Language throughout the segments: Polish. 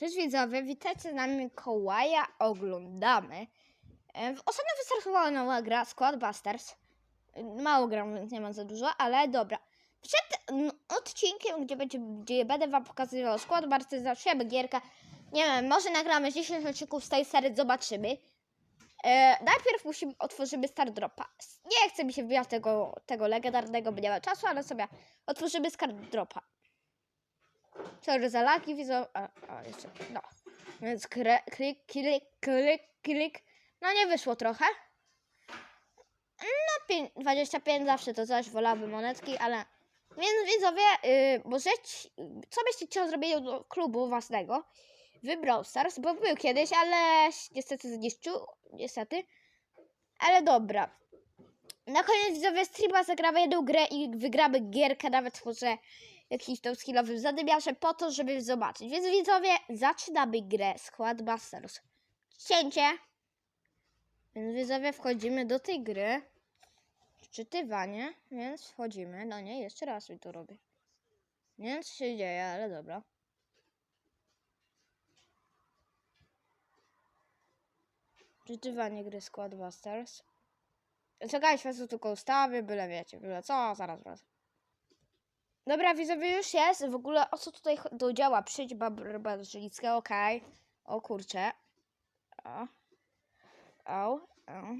Cześć widzowie, witajcie z nami Mikołaja, oglądamy. E, w- Ostatnio wystartowała nowa gra, Squad Busters. E, Mało gram, więc nie mam za dużo, ale dobra. Przed odcinkiem, gdzie, będzie, gdzie będę wam pokazywał Squad Busters, zaczniemy gierkę. Nie wiem, może nagramy 10 odcinków z tej serii, zobaczymy. E, najpierw musimy, otworzymy Star Dropa. Nie chce mi się wbijać tego, tego legendarnego, bo nie ma czasu, ale sobie otworzymy Star Dropa. Sorry za laki, widzą. A, a jeszcze. No. Więc kre, klik, klik, klik, klik. No nie wyszło trochę. No pię- 25 zawsze to coś, wolałabym monetki, ale. Więc widzowie, yy, możecie. Co byście chcieli zrobić do klubu własnego? Wybrał Stars, bo był kiedyś, ale niestety zniszczył. Niestety. Ale dobra. Na koniec widzowie streama zagramy jedną grę i wygramy gierkę, nawet może jakimś tam skillowym zadymiarzem po to, żeby zobaczyć. Więc widzowie, zaczynamy grę Squad Busters. Cięcie. Więc widzowie, wchodzimy do tej gry. Wczytywanie, więc wchodzimy. No nie, jeszcze raz mi to robię. Nie wiem, co się dzieje, ale dobra. Wczytywanie gry Squad Busters. Czekajcie, was tu tylko ustawię, byle wiecie, byle co, zaraz wracam. Dobra, widzowie, już jest. W ogóle o co tutaj do działa? Przyjdź barbarzyńskie, okej. O kurczę. O. O. o.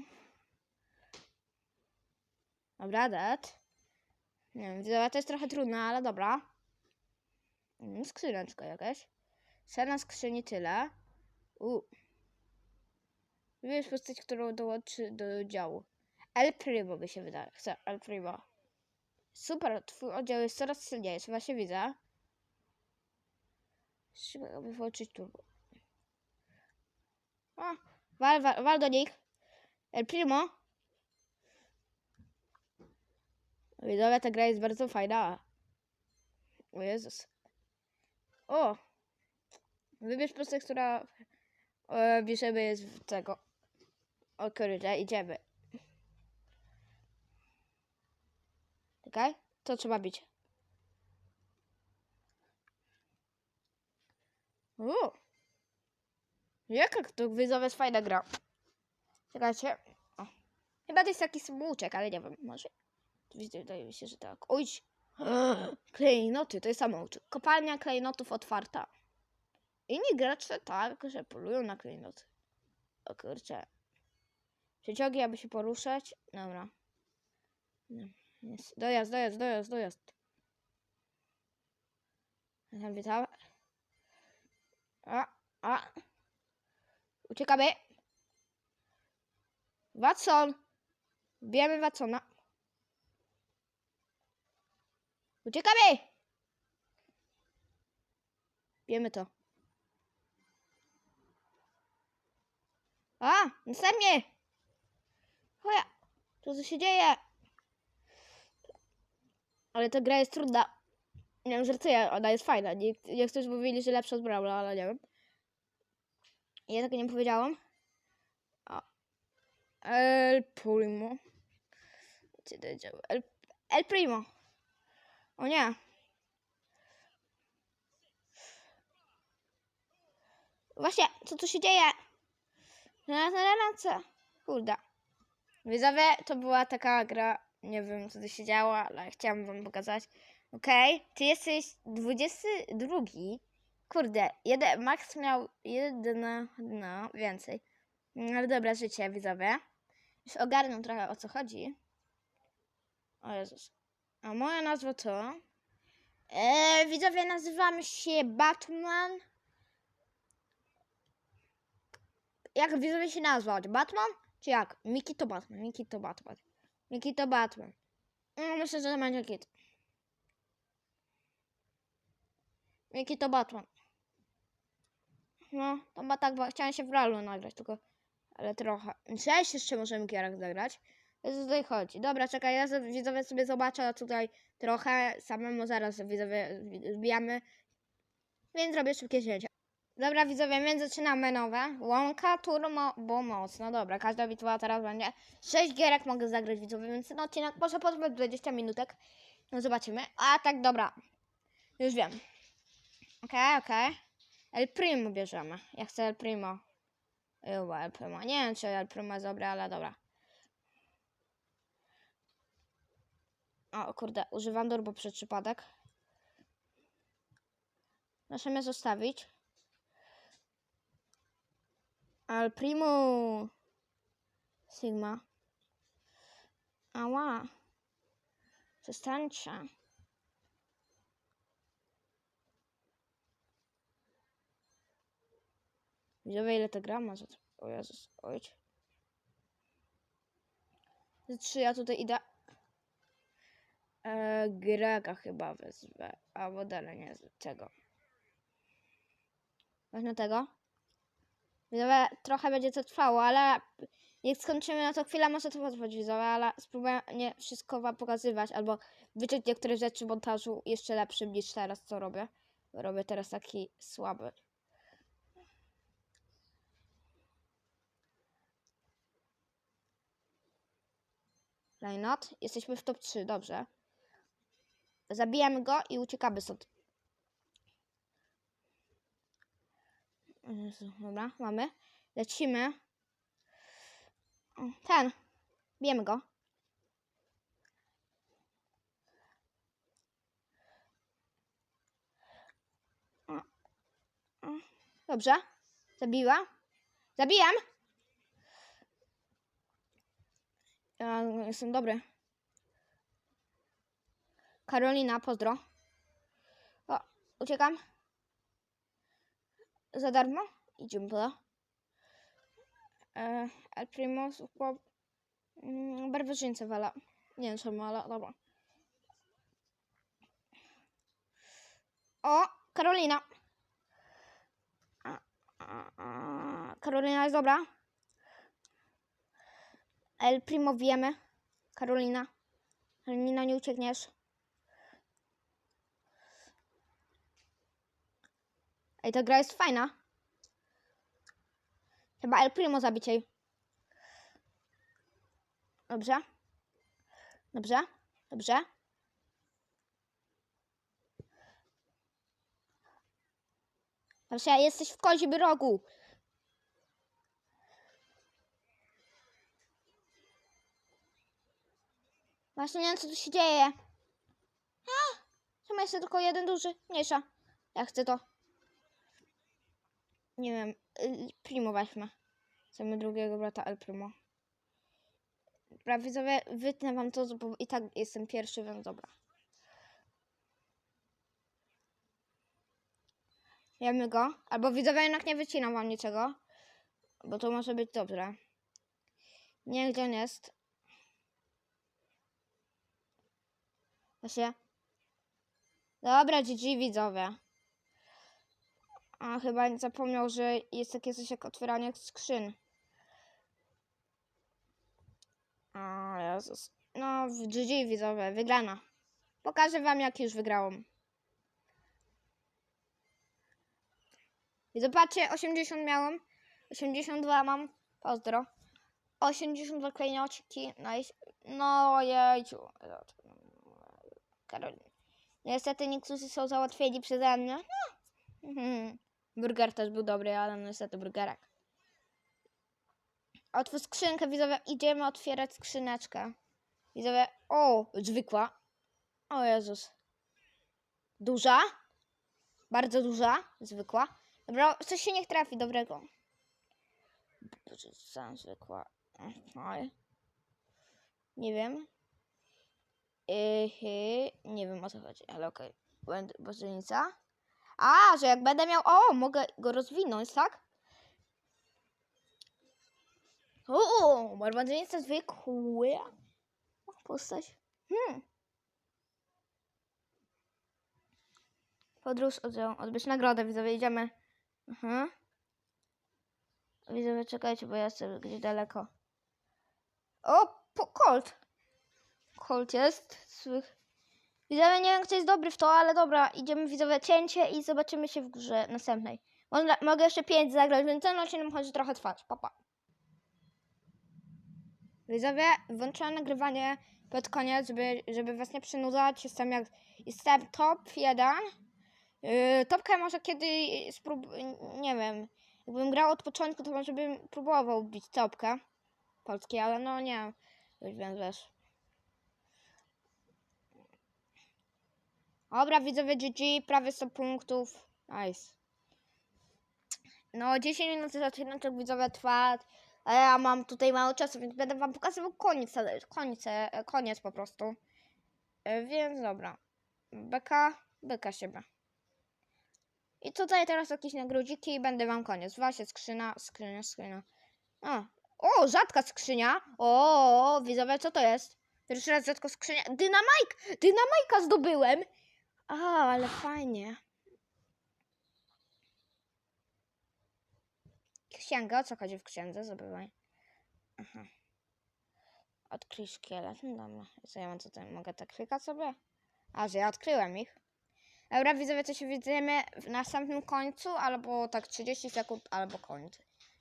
Dobra, dead. Nie wiem, widzowie, to jest trochę trudne, ale dobra. Mm, skrzyneczka jakaś. Cena skrzyni tyle. U. Wybierz postać, którą dołączy do działu. El Primo by się wydaje. Chcę El Primo. Super, twój oddział jest coraz silniejszy, właśnie widzę. Trzeba by włączyć turbo. O, wal, wal, wal do nich. El Primo. Widzowie, ta gra jest bardzo fajna. O Jezus. O! Wybierz postać, która e, bierzemy w tego. O kurde, idziemy. Czekaj, to trzeba bić. Uuu. Jaka to widzowie jest fajna gra. Czekajcie. O. Chyba to jest taki smuczek, ale nie wiem, może. Wydaje mi się, że tak. Oj. Klejnoty, to jest samouczek. Kopalnia klejnotów otwarta. Inni gracze tak, że polują na klejnoty. O kurczę. Przeciągi, aby się poruszać. Dobra. No. Jest. Dojazd, dojazd, dojazd, dojazd. Tam witam. A, a. Uciekamy. Watson. Bijemy Watsona. Uciekamy! Bijemy to. A, następnie! Choja, co tu się dzieje? Ale ta gra jest trudna. Nie wiem, żartuję, ona jest fajna. Nie, niektórzy mówili, że lepsza od Brawla, ale nie wiem. Ja tego nie powiedziałam. El Primo. El, El Primo. O nie. Właśnie, co tu się dzieje? Na ręce. Kurde. Widzowie, to była taka gra, nie wiem co tu się działo, ale chciałam wam pokazać. Okej, ty jesteś 22. Kurde, jeden, Max miał jedna, no więcej. Ale dobra, życie, widzowie. Już ogarnę trochę o co chodzi. O Jezus. A moja nazwa to... Eee, widzowie, nazywamy się Batman. Jak widzowie się nazwać? Batman? Czy jak? Miki to Batman, Miki to Batman. Miki to Batman. No, myślę, że to będzie kit. Miki to Batman. No, to ma tak, bo chciałem się w realu nagrać, tylko... Ale trochę. Cześć, jeszcze możemy gierach zagrać. Co tutaj chodzi? Dobra, czekaj, ja widzowie sobie zobaczę tutaj trochę. Samemu zaraz widzowie wbijamy. Więc zrobię szybkie zdjęcia. Dobra, widzowie, więc zaczynamy nowe. Łąka, turmo, bo mocno. Dobra, każda bitwa teraz będzie. 6 gierek mogę zagrać, widzowie, więc ten odcinek może potrwać 20 minutek. No zobaczymy. A tak, dobra. Już wiem. Okej, okej. El Primo bierzemy. Ja chcę El Primo. Chyba El Primo. Nie wiem, czy El Primo jest dobre, ale dobra. O kurde, używam turbo przez przypadek. Proszę mnie zostawić. El Primo. Sigma. Ała. Przestańcie. Widzowie, ile to grama? za- O Jezus, ojcie. Za trzy ja tutaj idę. E, Grega chyba wezwę. Albo dalej nie z tego. Właśnie tego. Widzowie, trochę będzie to trwało, ale jak skończymy na to chwilę, może to potrwać widzowie, ale spróbuję nie wszystko wam pokazywać, albo wyczuć niektóre rzeczy montażu jeszcze lepszym niż teraz, co robię. Robię teraz taki słaby. Lejnot. Jesteśmy w top 3, dobrze. Zabijamy go i uciekamy stąd. O Jezu, Dobra, mamy. Lecimy. O, Ten. Bijemy go. Dobrze. Zabiła. Zabijam. Ja jestem dobry. Karolina, pozdro. O, uciekam. Za darmo? Idziemy po e, El Primo, bo mm, barbarzyńca wala. Nie wiem czemu, ale dobra. O, Karolina. Karolina jest dobra. El Primo wiemy. Karolina. Karolina, nie uciekniesz. Ej, ta gra jest fajna. Chyba El Primo zabić jej. Dobrze. Dobrze. Dobrze. Proszę, jesteś w kozim rogu. Właśnie nie wiem, co tu się dzieje. A, jest tylko jeden duży? Mniejsza. Ja chcę to. Nie wiem. y, Primo weźmy. Chcemy drugiego brata El Primo. Dobra, widzowie, wytnę wam to, bo i tak jestem pierwszy, więc dobra. Jemy go. Albo widzowie jednak nie wycinam wam niczego. Bo to może być dobre. Nie wiem, gdzie on jest. Właśnie. Dobra, GG widzowie. A chyba zapomniał, że jest takie coś jak otwieranie skrzyn. O Jezus. No, w GG widzowie, wygrana. Pokażę wam, jak już wygrałam. I zobaczcie, 80 miałam. 82 mam. Pozdro. 82 klejnociki. Nice. No jejciu. Karolina. Niestety niektórzy są załatwieni przeze mnie. No. Mhm. Burger też był dobry, ale niestety burgerek. Otwórz skrzynkę, widzowie. Idziemy otwierać skrzyneczkę. Widzowie. O, zwykła. O Jezus. Duża. Bardzo duża. Zwykła. Dobra, coś się niech trafi dobrego. Za zwykła. Oj. Nie wiem. Yy, nie wiem o co chodzi, ale okej. Okay. Bożenica. A, że jak będę miał. O, mogę go rozwinąć, tak? O, barbarzyńca zwykły. Postać. Hmm. Podróż oddział. Odbierz nagrodę, widzowie, idziemy. Mhm. Widzowie, czekajcie, bo ja jestem gdzieś daleko. O, po, Colt. Colt jest. Swych. Widzowie, nie wiem, kto jest dobry w to, ale dobra, idziemy widzowie cięcie i zobaczymy się w grze następnej. Można, mogę jeszcze 5 zagrać, więc ten odcinek może trochę trwać. Papa. Pa. Widzowie, włączyłam nagrywanie pod koniec, żeby, żeby was nie przynudzać. Jestem jak. Jestem top 1. Yy, topkę może kiedy sprób... nie wiem, jakbym grał od początku, to może bym próbował bić topkę polskiej, ale no nie, już wiem, wiesz. Dobra, widzowie GG, prawie 100 punktów. Nice. No, 10 minut zaczynaczek widzowie trwa, a ja mam tutaj mało czasu, więc będę wam pokazywał koniec, ale- koniec, e, koniec po prostu. E, Więc dobra. Beka, beka siebie. I tutaj teraz jakieś nagrodziki i będę wam koniec. Właśnie skrzyna, skrzynia, skrzynia. A. O, rzadka skrzynia. O, widzowie, co to jest? Pierwszy raz rzadko skrzynia. Dynamajk! Dynamajka zdobyłem! A, ale fajnie. Księga, o co chodzi w księdze? Zabywaj. Aha. Odkryj szkielet. No dobra. Co ja mam tutaj? Mogę tak klikać sobie? A, że ja odkryłem ich. Dobra, widzowie, to się widzimy w następnym końcu, albo tak 30 sekund, albo koniec.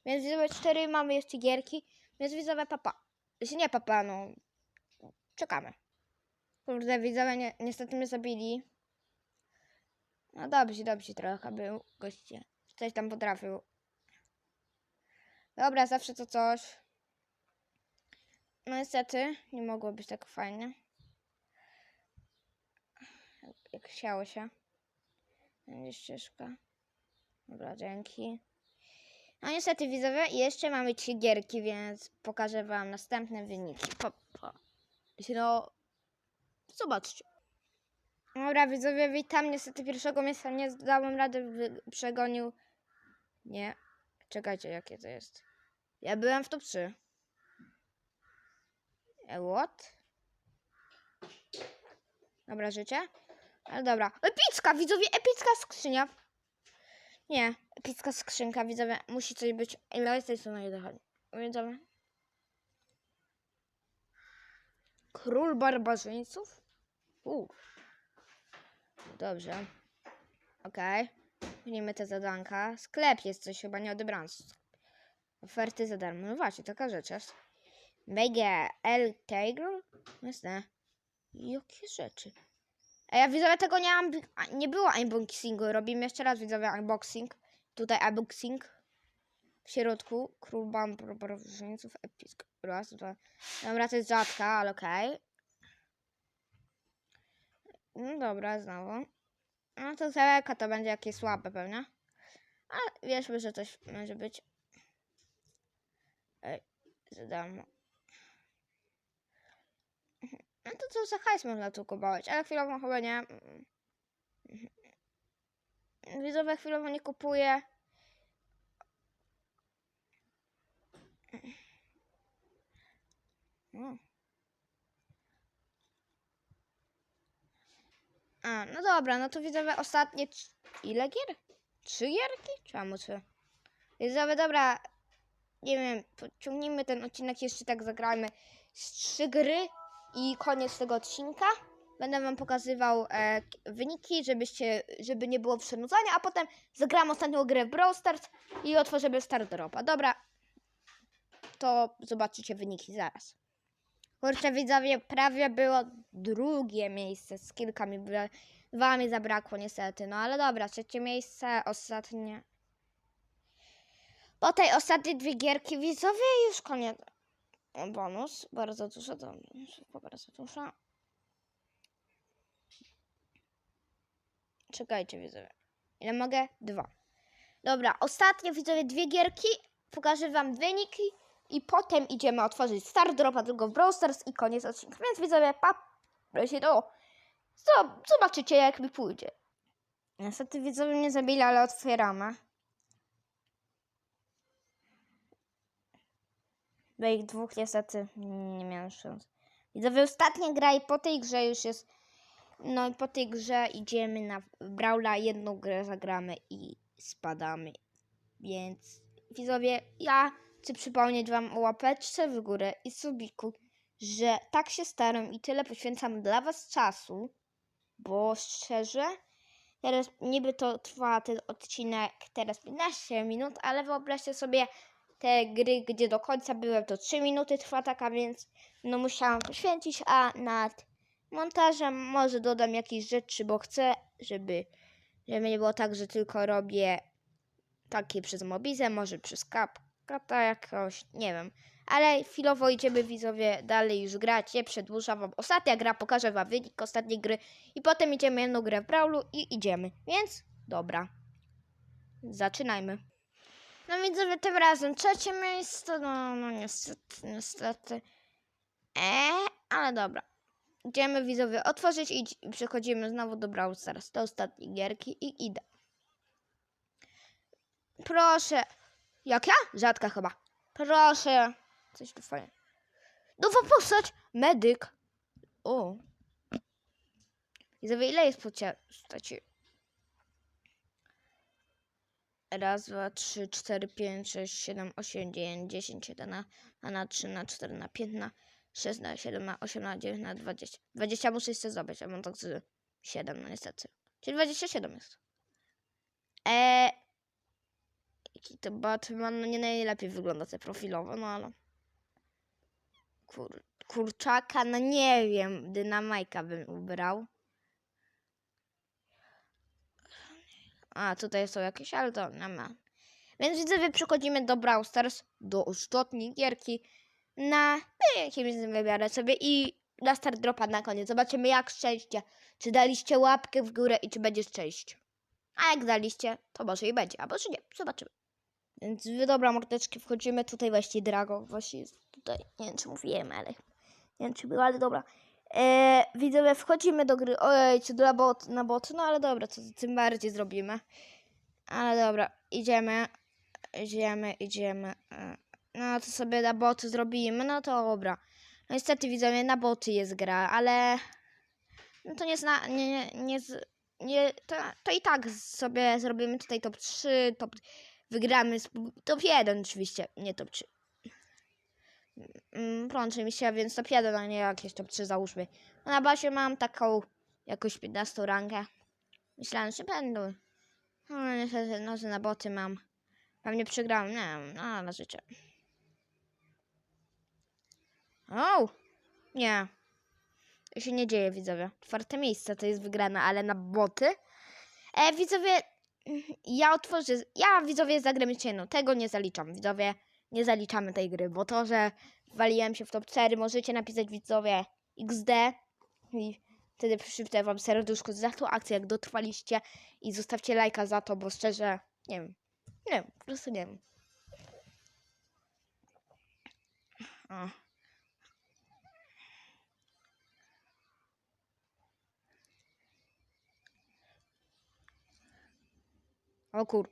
Więc widzowie, 4 mamy jeszcze gierki, więc widzowie, papa. Jeśli nie papa, no... Czekamy. Kurde, widzowie, ni niestety mnie zabili. No dobrze, dobrze trochę był goście. Coś tam potrafił. Dobra, zawsze to coś. No niestety, nie mogło być tak fajnie. Jak chciało się. Będzie ścieżka. Dobra, dzięki. No niestety widzowie, jeszcze mamy trzy gierki, więc pokażę wam następne wyniki. Po, po. No, zobaczcie. Dobra, widzowie, witam. Niestety pierwszego miejsca nie dałem rady, przegonił. Nie. Czekajcie, jakie to jest. Ja byłem w top 3. E, what? Dobra, życie? Ale dobra. Epicka, widzowie, epicka skrzynia. Nie, epicka skrzynka, widzowie. Musi coś być. Ile jest tej strony? Widzowie. Król barbarzyńców? U. Dobrze. Okej. Widzimy te zadanka. Sklep jest coś chyba nie odebrany. Oferty za darmo. No właśnie, taka rzecz jest. Mega L Tiger? Jasne. Jakie rzeczy? A ja widzowie tego nie mam. Nie było unboxingu. Robimy jeszcze raz widzowie unboxing. Tutaj unboxing. W środku. Król barbarzyńców. Epicka. Raz, dwa. Dobra, to jest rzadka, ale okej. No dobra, znowu. No to zaleka to będzie jakieś słabe pewnie. A wierzmy, że coś może być. Ej, za. No to co za hajs można tu kupować, ale chwilowo chyba nie. Widzowie chwilowo nie kupuję. O. A, no dobra, no to widzowie ostatnie. Ile gier? Trzy gierki? Czemu trzy? Widzowie, dobra. Nie wiem, pociągnijmy ten odcinek, jeszcze tak zagrajmy z trzy gry i koniec tego odcinka. Będę wam pokazywał e, wyniki, żebyście, żeby nie było przenudzania, a potem zagram ostatnią grę w Brawl Stars i otworzymy Start Dropa. Dobra, to zobaczycie wyniki zaraz. Kurczę, widzowie, prawie było drugie miejsce z kilkami. bra- Dwa mi zabrakło niestety, no ale dobra, trzecie miejsce, ostatnie. Po tej ostatniej dwie gierki widzowie już koniec. Bonus, bardzo dużo, to bardzo dużo. Czekajcie widzowie. Ile mogę? Dwa. Dobra, ostatnie widzowie dwie gierki. Pokażę wam wyniki i potem idziemy otworzyć Star Dropa tylko w Brawl i koniec odcinka. Więc widzowie, pa, się to. Zobaczycie jak mi pójdzie. Niestety widzowie mnie zabili, ale otwieramy. Bo ich dwóch niestety nie miałem szans. Widzowie, ostatnia gra i po tej grze już jest... No i po tej grze idziemy na Brawla, jedną grę zagramy i spadamy. Więc widzowie, ja chcę przypomnieć wam o łapeczce w górę i subiku, że tak się staram i tyle poświęcam dla was czasu, bo szczerze, teraz niby to trwa ten odcinek teraz 15 minut, ale wyobraźcie sobie te gry, gdzie do końca byłem, to 3 minuty trwa taka, więc no musiałam poświęcić, a nad montażem może dodam jakieś rzeczy, bo chcę, żeby Żeby nie było tak, że tylko robię takie przez Mobizę, może przez Kapkata jakoś, nie wiem. Ale chwilowo idziemy widzowie dalej już grać, nie przedłużam wam. Ostatnia gra, pokażę wam wynik ostatniej gry i potem idziemy jedną grę w Brawlu i idziemy. Więc dobra, zaczynajmy. No widzowie, tym razem trzecie miejsce, no, no niestety, niestety. Eee, ale dobra. Idziemy widzowie otworzyć i i przechodzimy znowu do Brawl Stars, do ostatniej gierki i idę. Proszę. Jak ja? Rzadka chyba. Proszę. Coś tu fajnie. Nowa postać. Medyk. O. Widzowie, ile jest postaci? Raz, dwa, trzy, cztery, pięć, sześć, siedem, osiem, dziewięć, dziesięć, jeden a na trzy, na cztery, na pięć, na sześć, na siedem, na osiem, na dziewięć, na dwadzieścia. Dwadzieścia muszę jeszcze zdobyć, a mam tak z siedem, no niestety. Czyli dwadzieścia siedem jest. Eee, to Batman, no nie najlepiej wygląda te profilowo, no ale... Kur... Kurczaka, no nie wiem, dynamajka bym ubrał. A, tutaj są jakieś, ale to nie ma. Więc widzowie, przechodzimy do Brawl Stars, do ostatniej gierki na no, jakimś wybiorę sobie i na start dropa na koniec. Zobaczymy jak szczęście. Czy daliście łapkę w górę i czy będzie szczęście. A jak daliście, to może i będzie, a może nie. Zobaczymy. Więc wy, dobra, mordeczki, wchodzimy tutaj właśnie Drago. Właśnie tutaj, nie wiem czy mówiłem, ale nie wiem czy było, ale dobra. E, widzowie, wchodzimy do gry. Ojej, czy dla bot, na bot, no ale dobra, to tym bardziej zrobimy. Ale dobra, idziemy, idziemy, idziemy. E, No to sobie na boty zrobimy, no to dobra. No niestety widzowie, na boty jest gra, ale no to nie zna, nie, nie, nie, nie to, to i tak sobie zrobimy tutaj top 3, top wygramy z, top 1 oczywiście, nie top 3. Mm, Plącze mi się, więc top 1, a nie jakieś top 3 załóżmy. No na bazie mam taką jakoś 15 rankę. Myślałem, że będą. No niestety, no że na boty mam. Pewnie przegrałem, nie wiem, no na życie. O! Nie. To się nie dzieje, widzowie. Czwarte miejsce to jest wygrana, ale na boty. E, widzowie, ja otworzę. Ja, widzowie, zagram jeszcze jedną. Tego nie zaliczam, widzowie. Nie zaliczamy tej gry, bo to, że waliłem się w top 4, możecie napisać, widzowie, XD. I wtedy przyszybcę wam serduszko za tą akcję, jak dotrwaliście. I zostawcie lajka za to, bo szczerze, nie wiem. Nie wiem, po prostu nie wiem. O. O kur...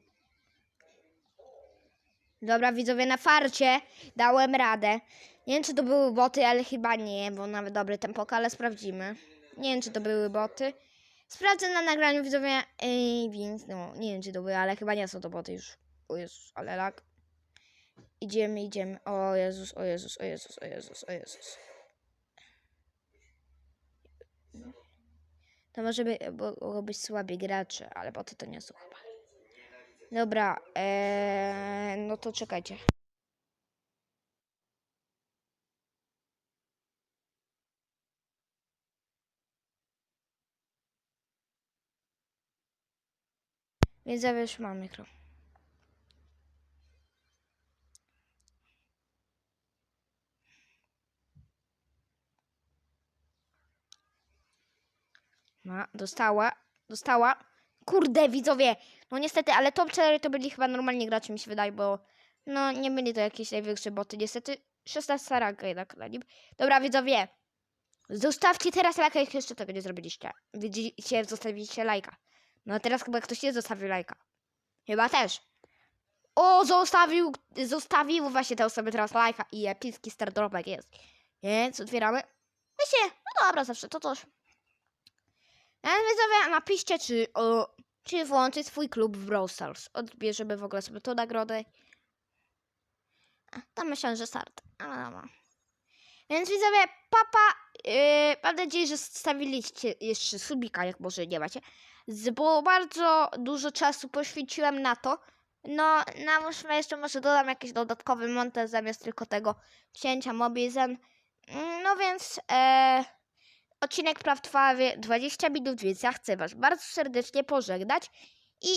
Dobra, widzowie, na farcie dałem radę. Nie wiem, czy to były boty, ale chyba nie, bo nawet dobry tempo, ale sprawdzimy. Nie wiem, czy to były boty. Sprawdzę na nagraniu, widzowie, Ej, więc no, nie wiem, czy to były, ale chyba nie są to boty już. O Jezus, ale lag. Idziemy, idziemy. O Jezus, o Jezus, o Jezus, o Jezus, o Jezus. To może by, bo- być słabi gracze, ale boty to nie są chyba. Dobra, eee, no to czekajcie. Więc ja już mam mikro. No, dostała, dostała. Kurde, widzowie, no niestety, ale top 4 to byli chyba normalni gracze, mi się wydaje, bo no nie byli to jakieś największe boty. Niestety 16 ranka jednak na nim. Dobra, widzowie, zostawcie teraz lajka, jak jeszcze tego nie zrobiliście. Widzicie, zostawiliście lajka. No a teraz chyba ktoś nie zostawił lajka. Chyba też. O, zostawił, zostawił właśnie te osoby teraz lajka i epicki stardropek jest. Więc otwieramy. Wiecie, no dobra, zawsze to coś. Ale widzowie, napiszcie, czy, o, czy włączyć swój klub w Brawl Stars. Odbierzemy w ogóle sobie tą nagrodę. Tam myślałem, że start. Ale dobra. Więc widzowie, papa, yy, mam nadzieję, że stawiliście jeszcze subika, jak może nie macie. Bo bardzo dużo czasu poświęciłem na to. No, nałóżmy jeszcze może dodam jakiś dodatkowy montaż zamiast tylko tego cięcia mobizem. Mm, No więc, e, odcinek praw trwa wie- 20 minut, więc ja chcę Was bardzo serdecznie pożegnać i,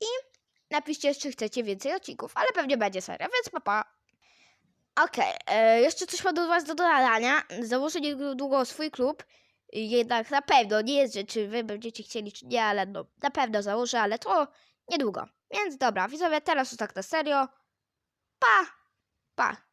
i napiszcie, czy chcecie więcej odcinków, ale pewnie będzie seria, więc papa. Okej, e, jeszcze coś mam do Was do dodania. Założę niedługo swój klub. Jednak na pewno, nie jest, czy Wy będziecie chcieli, czy nie, ale no, na pewno założę, ale to niedługo. Więc dobra, widzowie, teraz już tak na serio. Pa! Pa!